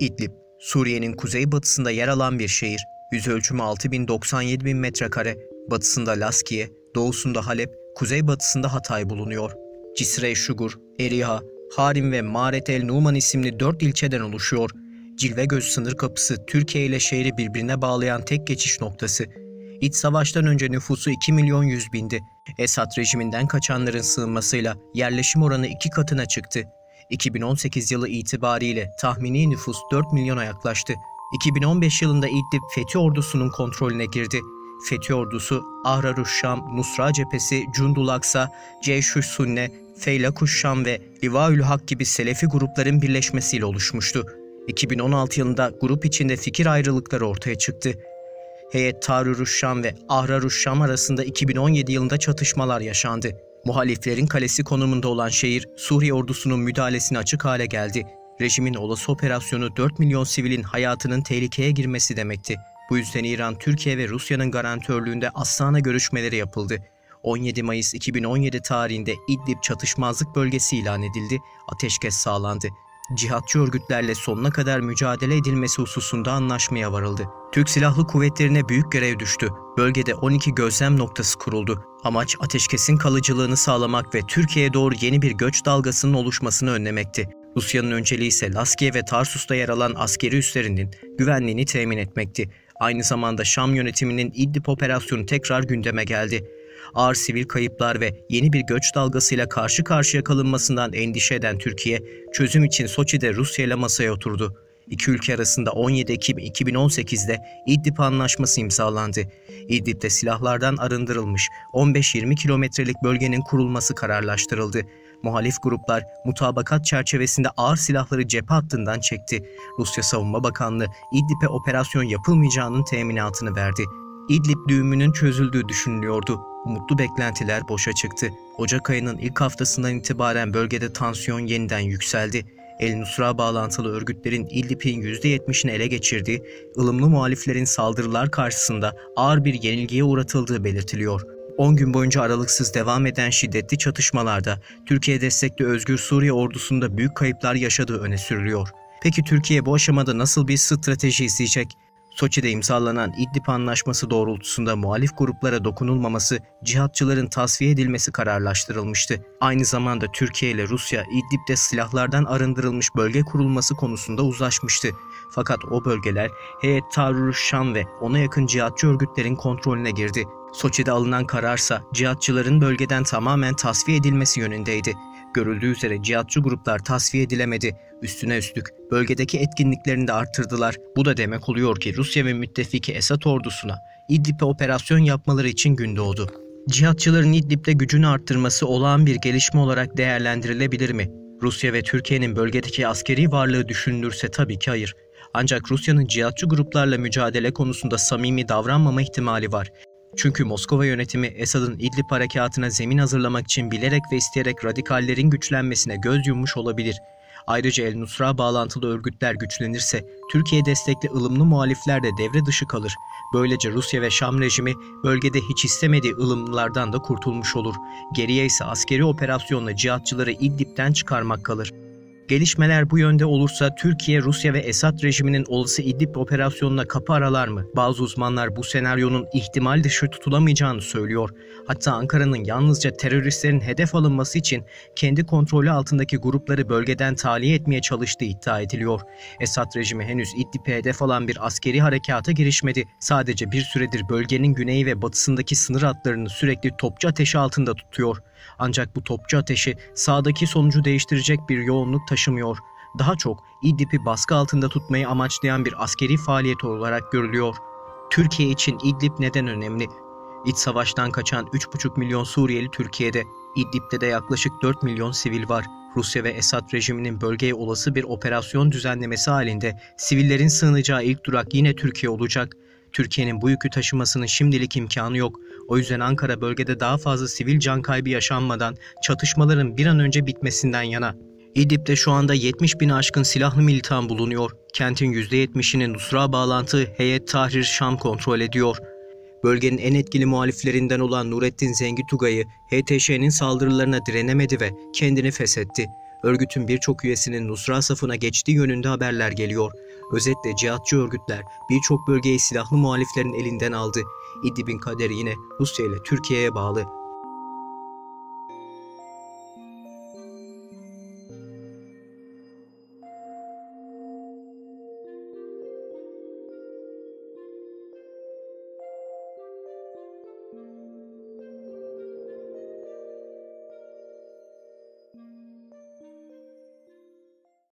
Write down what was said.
İdlib, Suriye'nin kuzeybatısında yer alan bir şehir. Yüz ölçümü 6097 bin metrekare, batısında Laskiye, doğusunda Halep, kuzeybatısında Hatay bulunuyor. Cisre Şugur, Eriha, Harim ve Maret el Numan isimli dört ilçeden oluşuyor. Cilvegöz sınır kapısı Türkiye ile şehri birbirine bağlayan tek geçiş noktası. İç savaştan önce nüfusu 2 milyon 100 bindi. Esad rejiminden kaçanların sığınmasıyla yerleşim oranı iki katına çıktı. 2018 yılı itibariyle tahmini nüfus 4 milyona yaklaştı. 2015 yılında İdlib Fethi ordusunun kontrolüne girdi. Fethi ordusu Ahraruş Şam, Nusra Cephesi, Cundul Aksa, Ceyşüş Sunne, Feylakuş Şam ve Livaül Hak gibi Selefi grupların birleşmesiyle oluşmuştu. 2016 yılında grup içinde fikir ayrılıkları ortaya çıktı. Heyet Tarur Şam ve Ahraruş Şam arasında 2017 yılında çatışmalar yaşandı. Muhaliflerin kalesi konumunda olan şehir, Suriye ordusunun müdahalesine açık hale geldi. Rejimin olası operasyonu 4 milyon sivilin hayatının tehlikeye girmesi demekti. Bu yüzden İran, Türkiye ve Rusya'nın garantörlüğünde Astana görüşmeleri yapıldı. 17 Mayıs 2017 tarihinde İdlib çatışmazlık bölgesi ilan edildi, ateşkes sağlandı. Cihatçı örgütlerle sonuna kadar mücadele edilmesi hususunda anlaşmaya varıldı. Türk Silahlı Kuvvetlerine büyük görev düştü. Bölgede 12 gözlem noktası kuruldu. Amaç ateşkesin kalıcılığını sağlamak ve Türkiye'ye doğru yeni bir göç dalgasının oluşmasını önlemekti. Rusya'nın önceliği ise Laskiye ve Tarsus'ta yer alan askeri üslerinin güvenliğini temin etmekti. Aynı zamanda Şam yönetiminin İdlib operasyonu tekrar gündeme geldi. Ağır sivil kayıplar ve yeni bir göç dalgasıyla karşı karşıya kalınmasından endişe eden Türkiye, çözüm için Soçi'de Rusya ile masaya oturdu. İki ülke arasında 17 Ekim 2018'de İdlib Anlaşması imzalandı. İdlib'de silahlardan arındırılmış 15-20 kilometrelik bölgenin kurulması kararlaştırıldı. Muhalif gruplar mutabakat çerçevesinde ağır silahları cephe hattından çekti. Rusya Savunma Bakanlığı İdlib'e operasyon yapılmayacağının teminatını verdi. İdlib düğümünün çözüldüğü düşünülüyordu. Umutlu beklentiler boşa çıktı. Ocak ayının ilk haftasından itibaren bölgede tansiyon yeniden yükseldi. El Nusra bağlantılı örgütlerin İdlib'in %70'ini ele geçirdiği, ılımlı muhaliflerin saldırılar karşısında ağır bir yenilgiye uğratıldığı belirtiliyor. 10 gün boyunca aralıksız devam eden şiddetli çatışmalarda Türkiye destekli Özgür Suriye ordusunda büyük kayıplar yaşadığı öne sürülüyor. Peki Türkiye bu aşamada nasıl bir strateji izleyecek? Soçi'de imzalanan İdlib Anlaşması doğrultusunda muhalif gruplara dokunulmaması, cihatçıların tasfiye edilmesi kararlaştırılmıştı. Aynı zamanda Türkiye ile Rusya İdlib'de silahlardan arındırılmış bölge kurulması konusunda uzlaşmıştı. Fakat o bölgeler Heyet Tarur Şam ve ona yakın cihatçı örgütlerin kontrolüne girdi. Soçi'de alınan kararsa cihatçıların bölgeden tamamen tasfiye edilmesi yönündeydi. Görüldüğü üzere cihatçı gruplar tasfiye edilemedi. Üstüne üstlük bölgedeki etkinliklerini de arttırdılar. Bu da demek oluyor ki Rusya ve müttefiki Esad ordusuna İdlib'e operasyon yapmaları için gün doğdu. Cihatçıların İdlib'de gücünü arttırması olağan bir gelişme olarak değerlendirilebilir mi? Rusya ve Türkiye'nin bölgedeki askeri varlığı düşünülürse tabii ki hayır. Ancak Rusya'nın cihatçı gruplarla mücadele konusunda samimi davranmama ihtimali var. Çünkü Moskova yönetimi Esad'ın İdlib harekatına zemin hazırlamak için bilerek ve isteyerek radikallerin güçlenmesine göz yummuş olabilir. Ayrıca El Nusra bağlantılı örgütler güçlenirse Türkiye destekli ılımlı muhalifler de devre dışı kalır. Böylece Rusya ve Şam rejimi bölgede hiç istemediği ılımlılardan da kurtulmuş olur. Geriye ise askeri operasyonla cihatçıları İdlib'den çıkarmak kalır. Gelişmeler bu yönde olursa Türkiye, Rusya ve Esad rejiminin olası İdlib operasyonuna kapı aralar mı? Bazı uzmanlar bu senaryonun ihtimal dışı tutulamayacağını söylüyor. Hatta Ankara'nın yalnızca teröristlerin hedef alınması için kendi kontrolü altındaki grupları bölgeden tahliye etmeye çalıştığı iddia ediliyor. Esad rejimi henüz İdlib'e hedef alan bir askeri harekata girişmedi. Sadece bir süredir bölgenin güneyi ve batısındaki sınır hatlarını sürekli topçu ateşi altında tutuyor. Ancak bu topçu ateşi sağdaki sonucu değiştirecek bir yoğunluk taşımıyor. Daha çok İdlib'i baskı altında tutmayı amaçlayan bir askeri faaliyet olarak görülüyor. Türkiye için İdlib neden önemli? İç savaştan kaçan 3,5 milyon Suriyeli Türkiye'de, İdlib'de de yaklaşık 4 milyon sivil var. Rusya ve Esad rejiminin bölgeye olası bir operasyon düzenlemesi halinde sivillerin sığınacağı ilk durak yine Türkiye olacak. Türkiye'nin bu yükü taşımasının şimdilik imkanı yok. O yüzden Ankara bölgede daha fazla sivil can kaybı yaşanmadan çatışmaların bir an önce bitmesinden yana. İdlib'de şu anda 70 bin aşkın silahlı militan bulunuyor. Kentin %70'ini Nusra bağlantı Heyet Tahrir Şam kontrol ediyor. Bölgenin en etkili muhaliflerinden olan Nurettin Zengi Tugay'ı HTŞ'nin saldırılarına direnemedi ve kendini feshetti. Örgütün birçok üyesinin Nusra safına geçtiği yönünde haberler geliyor. Özetle cihatçı örgütler birçok bölgeyi silahlı muhaliflerin elinden aldı. İdlib'in kaderi yine Rusya ile Türkiye'ye bağlı.